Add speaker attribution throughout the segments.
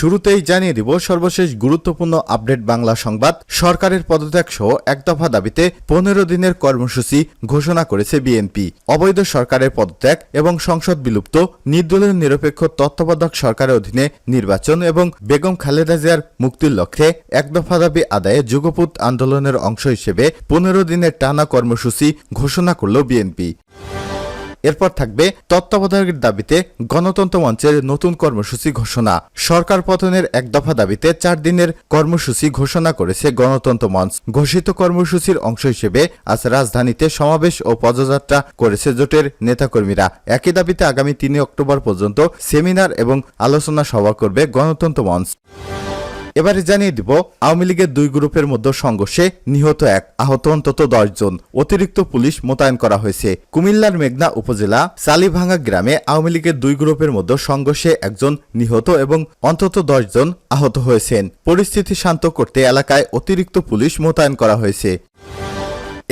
Speaker 1: শুরুতেই জানিয়ে দিব সর্বশেষ গুরুত্বপূর্ণ আপডেট বাংলা সংবাদ। সরকারের পদত্যাগ সহ এক দফা দাবিতে পনেরো দিনের কর্মসূচি ঘোষণা করেছে বিএনপি। অবৈধ সরকারের পদত্যাগ এবং সংসদ বিলুপ্ত, নির্দলীয় নিরপেক্ষ তত্ত্বাবধায়ক সরকারের অধীনে নির্বাচন এবং বেগম খালেদা জিয়ার মুক্তির লক্ষ্যে এক দফা দাবি আদায়ে যুগপুত আন্দোলনের অংশ হিসেবে পনেরো দিনের টানা কর্মসূচি ঘোষণা করল বিএনপি। এরপর থাকবে তত্ত্বাবধায়কের দাবিতে গণতন্ত্র মঞ্চের নতুন কর্মসূচি ঘোষণা। সরকার পতনের এক দফা দাবিতে চার দিনের কর্মসূচি ঘোষণা করেছে গণতন্ত্র মঞ্চ। ঘোষিত কর্মসূচির অংশ হিসেবে আজ রাজধানীতে সমাবেশ ও পদযাত্রা করেছে জোটের নেতাকর্মীরা। একই দাবিতে আগামী তিন অক্টোবর পর্যন্ত সেমিনার এবং আলোচনা সভা করবে গণতন্ত্র মঞ্চ। এবারে জানিয়ে দিব, আওয়ামী লীগের দুই গ্রুপের মধ্যে সংঘর্ষে নিহত এক, আহত অন্তত জন। অতিরিক্ত পুলিশ মোতায়েন করা হয়েছে। কুমিল্লার মেঘনা উপজেলা সালিভাঙ্গা গ্রামে আওয়ামী লীগের দুই গ্রুপের মধ্যে সংঘর্ষে একজন নিহত এবং অন্তত জন আহত হয়েছেন। পরিস্থিতি শান্ত করতে এলাকায় অতিরিক্ত পুলিশ মোতায়েন করা হয়েছে।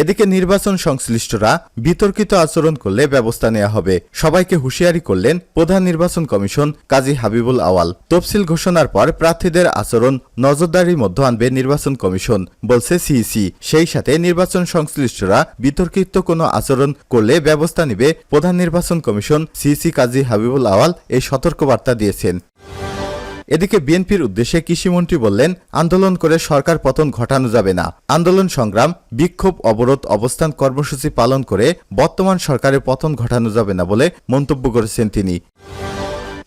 Speaker 1: এদিকে নির্বাচন সংশ্লিষ্টরা বিতর্কিত আচরণ করলে ব্যবস্থা নেওয়া হবে। সবাইকে হুঁশিয়ারি করলেন প্রধান নির্বাচন কমিশন কাজী হাবিবুল আওয়াল। তফসিল ঘোষণার পর প্রার্থীদের আচরণ নজরদারির মধ্যে আনবে নির্বাচন কমিশন, বলছে সিইসি। সেই সাথে নির্বাচন সংশ্লিষ্টরা বিতর্কিত কোনো আচরণ করলে ব্যবস্থা নেবে প্রধান নির্বাচন কমিশন সিইসি কাজী হাবিবুল আওয়াল এই সতর্কবার্তা দিয়েছেন। এদিকে বিএনপির উদ্দেশ্যে কৃষিমন্ত্রী বললেন, আন্দোলন করে সরকার পতন ঘটানো যাবে না। আন্দোলন সংগ্রাম, বিক্ষোভ, অবরোধ, অবস্থান কর্মসূচি পালন করে বর্তমান সরকারের পতন ঘটানো যাবে না বলে মন্তব্য করেছেন তিনি।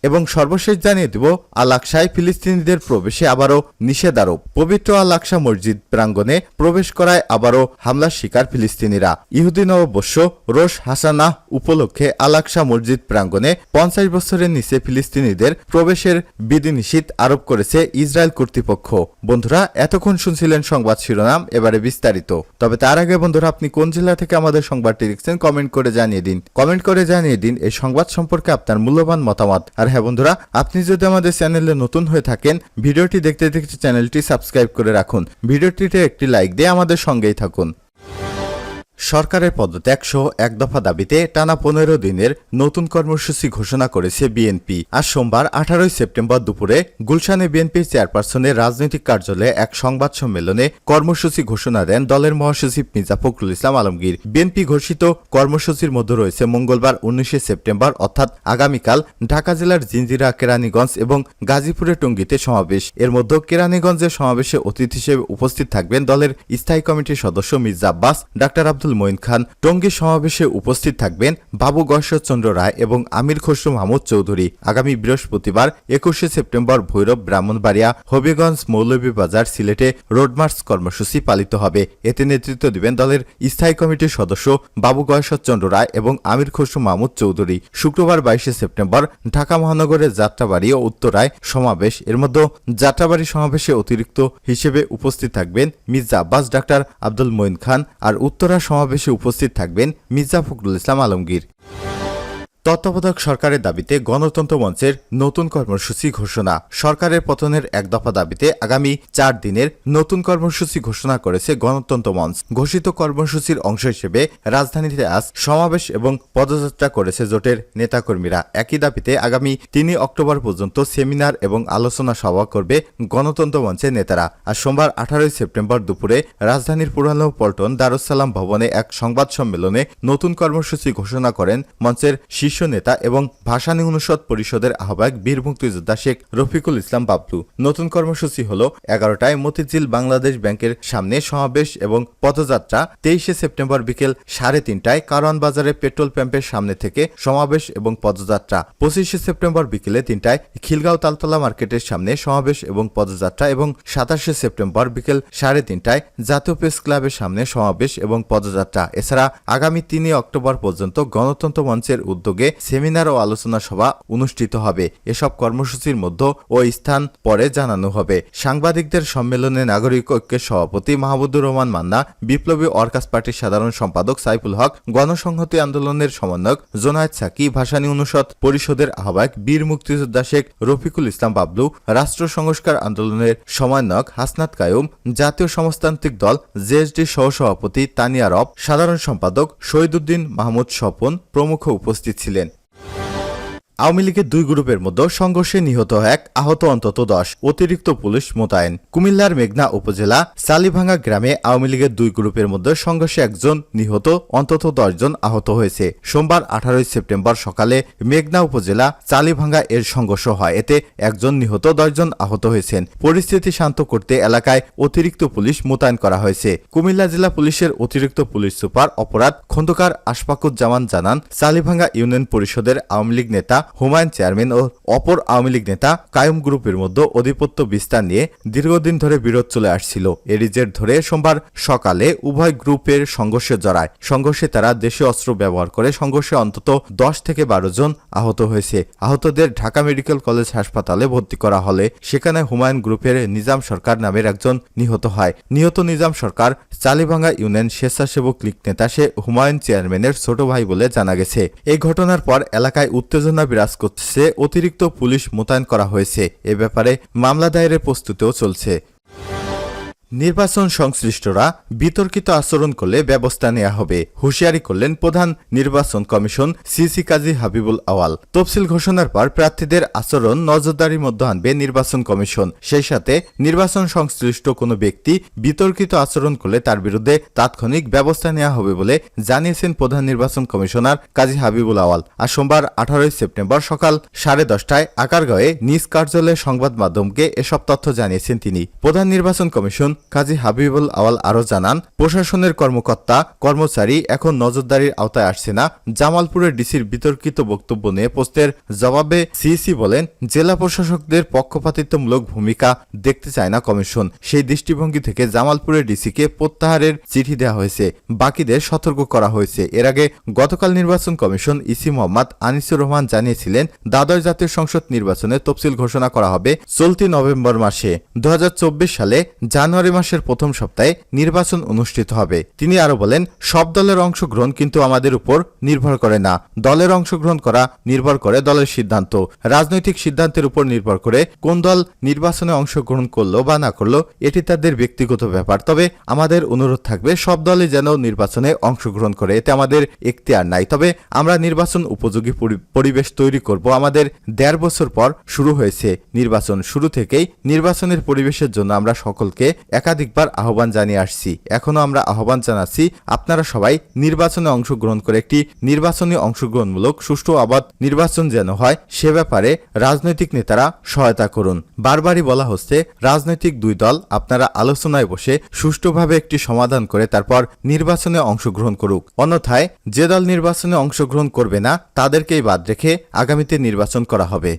Speaker 1: এবং সর্বশেষ জানিয়ে দিব আল আকসায় ফিলিস্তিনিদের প্রবেশে আবারও নিষেধ আরোপ। পবিত্র আল আকসা মসজিদ প্রাঙ্গণে প্রবেশ করায় আবারও হামলার শিকার ফিলিস্তিনিরা। ইহুদি নববর্ষ রোশ হাসানাহ উপলক্ষে আল আকসা মসজিদ প্রাঙ্গণে পঞ্চাশ বছরের নিচে ফিলিস্তিনিদের প্রবেশের বিধিনিষেধ আরোপ করেছে ইসরায়েল কর্তৃপক্ষ। বন্ধুরা, এতক্ষণ শুনছিলেন সংবাদ শিরোনাম, এবারে বিস্তারিত। তবে তার আগে বন্ধুরা, আপনি কোন জেলা থেকে আমাদের সংবাদটি দেখছেন, কমেন্ট করে জানিয়ে দিন। কমেন্ট করে জানিয়ে দিন এই সংবাদ সম্পর্কে আপনার মূল্যবান মতামত। আর হ্যাঁ বন্ধুরা, আপনি যদি আমাদের চ্যানেলে নতুন হয়ে থাকেন, ভিডিওটি দেখতে দেখতে চ্যানেলটি সাবস্ক্রাইব করে রাখুন। ভিডিওটিতে একটি লাইক দিয়ে আমাদের সঙ্গেই থাকুন। সরকারের পদত্যাগ সহ এক দফা দাবিতে টানা পনেরো দিনের নতুন কর্মসূচি ঘোষণা করেছে বিএনপি। আজ সোমবার, আঠারোই সেপ্টেম্বর দুপুরে গুলশানে বিএনপির চেয়ারপারসনের রাজনৈতিক কার্যালয়ে এক সংবাদ সম্মেলনে কর্মসূচি ঘোষণা দেন দলের মহাসচিব মির্জা ফখরুল ইসলাম আলমগীর। বিএনপি ঘোষিত কর্মসূচির মধ্যে রয়েছে মঙ্গলবার, উনিশে সেপ্টেম্বর, অর্থাৎ আগামীকাল ঢাকা জেলার জিঞ্জিরা কেরানীগঞ্জ এবং গাজীপুরের টঙ্গীতে সমাবেশ। এর মধ্যে কেরানীগঞ্জের সমাবেশে অতিথি হিসেবে উপস্থিত থাকবেন দলের স্থায়ী কমিটির সদস্য মির্জা আব্বাস, ডাক্তার আব্দুল মঈন খান টঙ্গী সমাবেশে উপস্থিত থাকবেন বাবু গশ্বরচন্দ্র রায় এবং আমির খসরু মাহমুদ চৌধুরী। আগামী বৃহস্পতিবার একুশে সেপ্টেম্বর ভৈরব, ব্রাহ্মণবাড়িয়া, হবিগঞ্জ মৌলভীবাজার সিলেটে রোডমার্চ কর্মসূচি পালিত হবে। এতে নেতৃত্ব দিবেন দলের স্থায়ী কমিটির সদস্য বাবু গয়েশ্বরচন্দ্র রায় এবং আমির খসরু মাহমুদ চৌধুরী। শুক্রবার বাইশে সেপ্টেম্বর ঢাকা মহানগরের যাত্রাবাড়ি ও উত্তরায় সমাবেশ। এর মধ্যে যাত্রাবাড়ি সমাবেশে অতিরিক্ত হিসেবে উপস্থিত থাকবেন মির্জা আব্বাস, ডাক্তার আব্দুল মঈন খান আর উত্তরা সমাবেশে উপস্থিত থাকবেন মির্জা ফখরুল ইসলাম আলমগীর। তত্ত্বাবধায়ক সরকারের দাবিতে গণতন্ত্র মঞ্চের নতুন কর্মসূচি ঘোষণা। সরকারের পতনের এক দফা দাবিতে আগামী চার দিনের নতুন কর্মসূচি ঘোষণা করেছে গণতন্ত্র মঞ্চ। ঘোষিত কর্মসূচির অংশ হিসেবে রাজধানীতে আজ সমাবেশ এবং পদযাত্রা করেছে জোটের নেতাকর্মীরা। একই দাবিতে আগামী তিনই অক্টোবর পর্যন্ত সেমিনার এবং আলোচনা সভা করবে গণতন্ত্র মঞ্চের নেতারা। আর সোমবার আঠারোই সেপ্টেম্বর দুপুরে রাজধানীর পুরানো পল্টন দারুসালাম ভবনে এক সংবাদ সম্মেলনে নতুন কর্মসূচি ঘোষণা করেন মঞ্চের নেতা এবং ভাষানী অনুষদ পরিষদের আহ্বায়ক বীর মুক্তিযোদ্ধা শেখ রফিকুল ইসলাম বাবলু। নতুন কর্মসূচি হল এগারোটায় মতিঝিল বাংলাদেশ ব্যাংকের সামনে সমাবেশ এবং পদযাত্রা। তেইশে সেপ্টেম্বর বিকেল সাড়ে তিনটায় কারওয়ান বাজারে পেট্রোল পাম্পের সামনে থেকে সমাবেশ এবং পদযাত্রা। পঁচিশে সেপ্টেম্বর বিকেলে তিনটায় খিলগাঁও তালতলা মার্কেটের সামনে সমাবেশ এবং পদযাত্রা এবং সাতাশে সেপ্টেম্বর বিকেল সাড়ে তিনটায় জাতীয় প্রেস ক্লাবের সামনে সমাবেশ এবং পদযাত্রা। এছাড়া আগামী তিনই অক্টোবর পর্যন্ত গণতন্ত্র মঞ্চের উদ্যোগে উদ্যোগে সেমিনার ও আলোচনা সভা অনুষ্ঠিত হবে। এসব কর্মসূচির মধ্যে ও স্থান পরে জানানো হবে। সাংবাদিকদের সম্মেলনে নাগরিক ঐক্যের সভাপতি মাহমুদুর রহমান মান্না, বিপ্লবী অর্কাস পার্টির সাধারণ সম্পাদক সাইফুল হক, গণসংহতি আন্দোলনের সমন্বয়ক জোনায়েদ সাকি, ভাসানী অনুষদ পরিষদের আহ্বায়ক বীর মুক্তিযোদ্ধা শেখ রফিকুল ইসলাম বাবলু, রাষ্ট্র সংস্কার আন্দোলনের সমন্বয়ক হাসনাত কায়ুম, জাতীয় সমাজতান্ত্রিক দল জেএসডি সহসভাপতি তানিয়া রব, সাধারণ সম্পাদক শহীদুদ্দিন মাহমুদ স্বপন প্রমুখ উপস্থিত ছিলেন। করেছিলেন আওয়ামী লীগের দুই গ্রুপের মধ্যে সংঘর্ষে নিহত এক আহত অন্তত দশ। অতিরিক্ত পুলিশ মোতায়েন। কুমিল্লার মেঘনা উপজেলা সালিভাঙ্গা গ্রামে আওয়ামী লীগের দুই গ্রুপের মধ্যে সংঘর্ষে একজন নিহত, অন্তত দশজন আহত হয়েছে। সোমবার আঠারোই সেপ্টেম্বর সকালে মেঘনা উপজেলা চালিভাঙ্গা এর সংঘর্ষ হয়। এতে একজন নিহত দশজন আহত হয়েছেন। পরিস্থিতি শান্ত করতে এলাকায় অতিরিক্ত পুলিশ মোতায়েন করা হয়েছে। কুমিল্লা জেলা পুলিশের অতিরিক্ত পুলিশ সুপার অপরাধ খন্দকার আশফাকুজ্জামান জানান চালিভাঙ্গা ইউনিয়ন পরিষদের আওয়ামী লীগ নেতা হুমায়ুন চেয়ারম্যান ও অপর আওয়ামী লীগ নেতা কায়ুম গ্রুপের মধ্যে আধিপত্য বিস্তার নিয়ে দীর্ঘদিন ধরে বিরোধ চলে আসছিল। এরই জের ধরে সোমবার সকালে উভয় গ্রুপের সংঘর্ষে জড়ায়। সংঘর্ষে তারা দেশীয় অস্ত্র ব্যবহার করে সংঘর্ষে অন্তত দশ থেকে বারো জন আহত হয়েছে। আহতদের ঢাকা মেডিকেল কলেজ হাসপাতালে ভর্তি করা হলে সেখানে হুমায়ুন গ্রুপের নিজাম সরকার নামের একজন নিহত হয়। নিহত নিজাম সরকার চালিভাঙ্গা ইউনিয়ন স্বেচ্ছাসেবক লীগ নেতা সে হুমায়ুন চেয়ারম্যানের ছোট ভাই বলে জানা গেছে। এই ঘটনার পর এলাকায় উত্তেজনা বিরাজ করছে অতিরিক্ত পুলিশ মোতায়েন করা হয়েছে। এ ব্যাপারে মামলা দায়েরের প্রস্তুতিও চলছে। নির্বাচন সংশ্লিষ্টরা বিতর্কিত আচরণ করলে ব্যবস্থা নেওয়া হবে। হুঁশিয়ারি করলেন প্রধান নির্বাচন কমিশন সিসি কাজী হাবিবুল আওয়াল। তফসিল ঘোষণার পর প্রার্থীদের আচরণ নজরদারির মধ্যে আনবে নির্বাচন কমিশন। সেই সাথে নির্বাচন সংশ্লিষ্ট কোনো ব্যক্তি বিতর্কিত আচরণ করলে তার বিরুদ্ধে তাৎক্ষণিক ব্যবস্থা নেওয়া হবে বলে জানিয়েছেন প্রধান নির্বাচন কমিশনার কাজী হাবিবুল আওয়াল। আর সোমবার আঠারোই সেপ্টেম্বর সকাল সাড়ে দশটায় আকারগাঁয়ে নিজ কার্যালয়ে সংবাদ মাধ্যমকে এসব তথ্য জানিয়েছেন তিনি। প্রধান নির্বাচন কমিশন কাজী হাবিবুল আওয়াল আরও জানান, প্রশাসনের কর্মকর্তা, কর্মচারী এখন নজরদারির আওতায় আসছে না। জামালপুরের ডিসির বিতর্কিত বক্তব্য নিয়ে পোস্টের জবাবে সিইসি বলেন, জেলা প্রশাসকদের পক্ষপাতিত্বমূলক ভূমিকা দেখতে চায় না কমিশন। সেই দৃষ্টিভঙ্গি থেকে জামালপুরের ডিসিকে প্রত্যাহারের চিঠি দেওয়া হয়েছে। বাকিদের সতর্ক করা হয়েছে। এর আগে গতকাল নির্বাচন কমিশন ইসি মোহাম্মদ আনিসুর রহমান জানিয়েছিলেন দ্বাদশ জাতীয় সংসদ নির্বাচনে তফসিল ঘোষণা করা হবে চলতি নভেম্বর মাসে। দু হাজার চব্বিশ সালে জানুয়ারি মাসের প্রথম সপ্তাহে নির্বাচন অনুষ্ঠিত হবে। তিনি আরও বলেন, সব দলের অংশগ্রহণ কিন্তু আমাদের উপর নির্ভর করে না। দলের অংশগ্রহণ করা নির্ভর করে দলের সিদ্ধান্ত। রাজনৈতিক সিদ্ধান্তের উপর নির্ভর করে কোন দল নির্বাচনে অংশগ্রহণ করল বা না করল, এটি তাদের ব্যক্তিগত ব্যাপার। তবে আমাদের অনুরোধ থাকবে, সব দলই যেন নির্বাচনে অংশগ্রহণ করে, এতে আমাদের এখতিয়ার নাই। তবে আমরা নির্বাচন উপযোগী পরি- পরিবেশ তৈরি করব। আমাদের দেড় বছর পর শুরু হয়েছে নির্বাচন। শুরু থেকেই নির্বাচনের পরিবেশের জন্য আমরা সকলকে একাধিকবার আহ্বান জানিয়ে আসছি। এখনও আমরা আহ্বান জানাচ্ছি, আপনারা সবাই নির্বাচনে অংশগ্রহণ করে একটি নির্বাচনী অংশগ্রহণমূলক, সুষ্ঠু আবাদ নির্বাচন যেন হয়, সে ব্যাপারে রাজনৈতিক নেতারা সহায়তা করুন। বারবারই বলা হচ্ছে, রাজনৈতিক দুই দল আপনারা আলোচনায় বসে সুষ্ঠুভাবে একটি সমাধান করে তারপর নির্বাচনে অংশগ্রহণ করুক। অন্যথায়, যে দল নির্বাচনে অংশগ্রহণ করবে না, তাদেরকেই বাদ রেখে আগামীতে নির্বাচন করা হবে।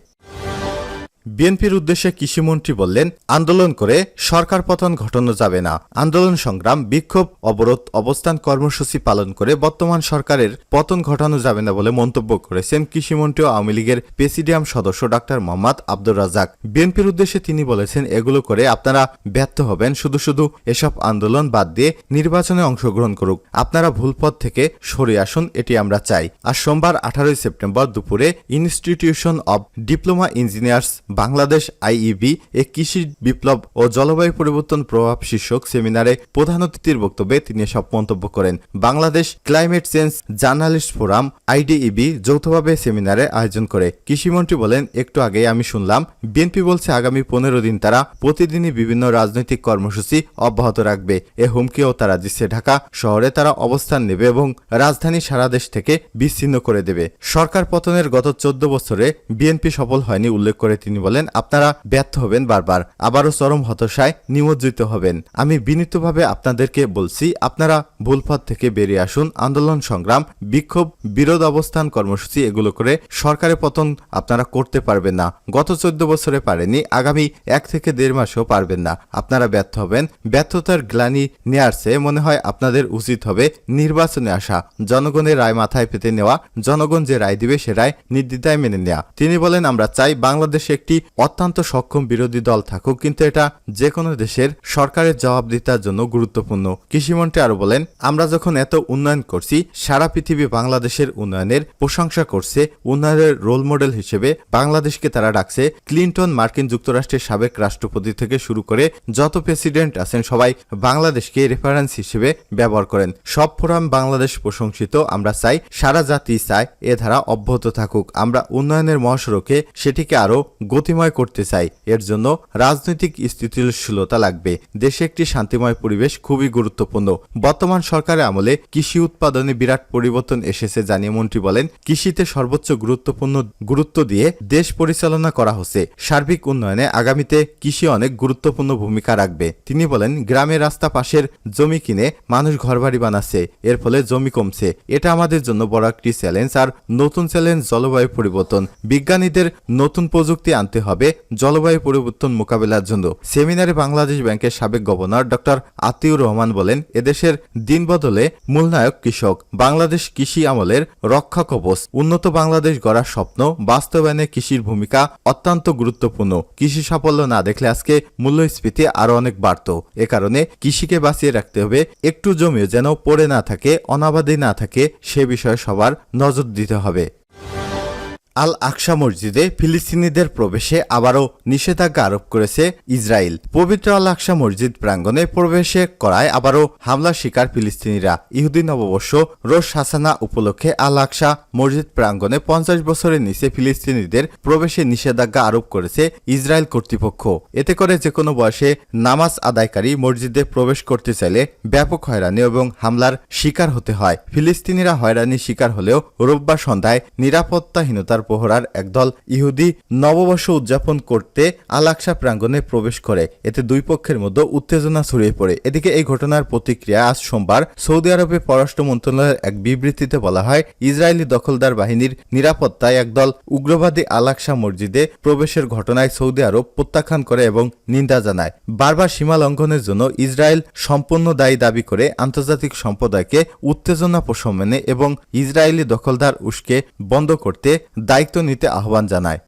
Speaker 1: বিএনপির উদ্দেশ্যে কৃষিমন্ত্রী বললেন, আন্দোলন করে সরকার পতন ঘটানো যাবে না। আন্দোলন সংগ্রাম, বিক্ষোভ, অবরোধ, অবস্থান কর্মসূচি পালন করে বর্তমান সরকারের পতন ঘটানো যাবে না বলে মন্তব্য করেছেন কৃষিমন্ত্রী আওয়ামী লীগের প্রেসিডিয়াম সদস্য ডাক্তার মোহাম্মদ আব্দুর রাজাক বিএনপির উদ্দেশ্যে তিনি বলেছেন, এগুলো করে আপনারা ব্যর্থ হবেন। শুধু শুধু এসব আন্দোলন বাদ দিয়ে নির্বাচনে অংশগ্রহণ করুক। আপনারা ভুল পথ থেকে সরে আসুন, এটি আমরা চাই। আর সোমবার আঠারোই সেপ্টেম্বর দুপুরে institution of diploma engineers Bangladesh IEB এ কৃষি বিপ্লব ও জলবায়ু পরিবর্তন প্রভাব শীর্ষক সেমিনারে প্রধান অতিথির বক্তব্যে তিনি সব মন্তব্য করেন। Bangladesh climate change journalist forum IDEB যৌথভাবে সেমিনারে আয়োজন করে। কৃষিমন্ত্রী বলেন, একটু আগে আমি শুনলাম, বিএনপি বলছে আগামী পনেরো দিন তারা প্রতিদিনই বিভিন্ন রাজনৈতিক কর্মসূচি অব্যাহত রাখবে। এ হুমকিও তারা দিচ্ছে ঢাকা শহরে তারা অবস্থান নেবে এবং রাজধানী সারা দেশ থেকে বিচ্ছিন্ন করে দেবে। সরকার পতনের গত চোদ্দ বছরে বিএনপি সফল হয়নি, উল্লেখ করে তিনি বলেন, আপনারা ব্যর্থ হবেন বারবার, আবারও চরম হতাশায় নিমজ্জিত হবেন। আমি বিনীতভাবে আপনাদেরকে বলছি, আপনারা ভুলপথ থেকে বেরিয়ে আসুন। আন্দোলন সংগ্রাম, বিক্ষোভ, বিরোধ অবস্থান কর্মসূচি, এগুলো করে সরকারের পতন আপনারা করতে পারবেন না। গত চোদ্দ বছরে পারেনি আগামী এক থেকে দেড় মাসেও পারবেন না। আপনারা ব্যর্থ হবেন, ব্যর্থতার গ্লানি নিয়ে আসছে, মনে হয় আপনাদের উচিত হবে নির্বাচনে আসা। জনগণের রায় মাথায় পেতে নেওয়া, জনগণ যে রায় দিবে সে রায় নির্দ্বিধায় মেনে নেওয়া তিনি বলেন, আমরা চাই বাংলাদেশে একটি অত্যন্ত সক্ষম বিরোধী দল থাকুক, কিন্তু এটা যে কোনো দেশের সরকারের জবাবদিহিতার জন্য গুরুত্বপূর্ণ। কৃষিমন্ত্রী আরও বলেন, আমরা যখন এত উন্নয়ন করছি, সারা পৃথিবী বাংলাদেশের উন্নয়নের প্রশংসা করছে। উন্নয়নের রোল মডেল হিসেবে বাংলাদেশকে তারা ডাকছে ক্লিন্টন মার্কিন যুক্তরাষ্ট্রের সাবেক রাষ্ট্রপতি থেকে শুরু করে যত প্রেসিডেন্ট আছেন, সবাই বাংলাদেশকে রেফারেন্স হিসেবে ব্যবহার করেন। সব ফোরাম বাংলাদেশ প্রশংসিত, আমরা চাই সারা জাতি চায় এ ধারা অব্যাহত থাকুক। আমরা উন্নয়নের মহাসড়কে সেটিকে আরও গতিময় করতে চাই। এর জন্য রাজনৈতিক স্থিতিশীলতা লাগবে। দেশে একটি শান্তিময় পরিবেশ খুবই গুরুত্বপূর্ণ। বর্তমান সরকারের আমলে কৃষি উৎপাদনে বিরাট পরিবর্তন এসেছে জানিয়ে মন্ত্রী বলেন, কৃষিতে সর্বোচ্চ গুরুত্বপূর্ণ গুরুত্ব দিয়ে দেশ পরিচালনা করা হচ্ছে। সার্বিক উন্নয়নে আগামীতে কৃষি অনেক গুরুত্বপূর্ণ ভূমিকা রাখবে। তিনি বলেন, গ্রামের রাস্তা পাশের জমি কিনে মানুষ ঘরবাড়ি বানাচ্ছে। এর ফলে জমি কমছে। এটা আমাদের জন্য বড় একটি চ্যালেঞ্জ। আর নতুন চ্যালেঞ্জ জলবায়ু পরিবর্তন। বিজ্ঞানীদের নতুন প্রযুক্তি আনতে হবে জলবায়ু পরিবর্তন মোকাবেলার জন্য। সেমিনারে বাংলাদেশ ব্যাংকের সাবেক গভর্নর ডক্টর আতিউর রহমান বলেন, এদেশের দিন বদলে মূলনায়ক কৃষক, বাংলাদেশ কৃষি আমলের রক্ষা কবচ উন্নত বাংলাদেশ গড়ার স্বপ্ন, বাস্তবায়নে কৃষির ভূমিকা অত্যন্ত গুরুত্বপূর্ণ। কৃষি সাফল্য না দেখলে আজকে মূল্যস্ফীতি আরও অনেক বাড়ত। এ কারণে কৃষিকে বাঁচিয়ে রাখতে হবে, একটু জমিও যেন পড়ে না থাকে, অনাবাদী না থাকে, সে বিষয়ে সবার নজর দিতে হবে। আল আকসা মসজিদে ফিলিস্তিনিদের প্রবেশে আবারও নিষেধাজ্ঞা আরোপ করেছে ইসরায়েল। পবিত্র আল আকসা মসজিদ প্রাঙ্গণে প্রবেশে করায় আবারও হামলা শিকার ফিলিস্তিনিরা। ইহুদি নববর্ষ রোশ হাসানা উপলক্ষে আল আকসা মসজিদ প্রাঙ্গণে পঞ্চাশ বছরের নিচে ফিলিস্তিনিদের প্রবেশে নিষেধাজ্ঞা আরোপ করেছে ইসরায়েল কর্তৃপক্ষ। এতে করে যে কোনো বয়সে নামাজ আদায়কারী মসজিদে প্রবেশ করতে চাইলে ব্যাপক হয়রানি এবং হামলার শিকার হতে হয়। ফিলিস্তিনিরা হয়রানির শিকার হলেও রোববার সন্ধ্যায় নিরাপত্তাহীনতার প্রহরার একদল ইহুদি নববর্ষ উদযাপন করতে আলাকসা প্রাঙ্গণে প্রবেশ করে। এতে দুই পক্ষের মধ্যে উত্তেজনা ছড়িয়ে পড়ে। এদিকে এই ঘটনার প্রতিক্রিয়া আজ সোমবার সৌদি আরবে পররাষ্ট্র মন্ত্রণালয়ের এক বিবৃতিতে বলা হয়, ইসরায়েলি দখলদার বাহিনীর নিরাপত্তায় একদল উগ্রবাদী আলাকসা মসজিদে প্রবেশের ঘটনায় সৌদি আরব প্রত্যাখ্যান করে এবং নিন্দা জানায়। বারবার সীমা লঙ্ঘনের জন্য ইসরায়েল সম্পূর্ণ দায়ী দাবি করে আন্তর্জাতিক সম্প্রদায়কে উত্তেজনা প্রশমনে এবং ইসরায়েলি দখলদার উস্কে বন্ধ করতে দায়িত্ব নিতে আহ্বান জানায়।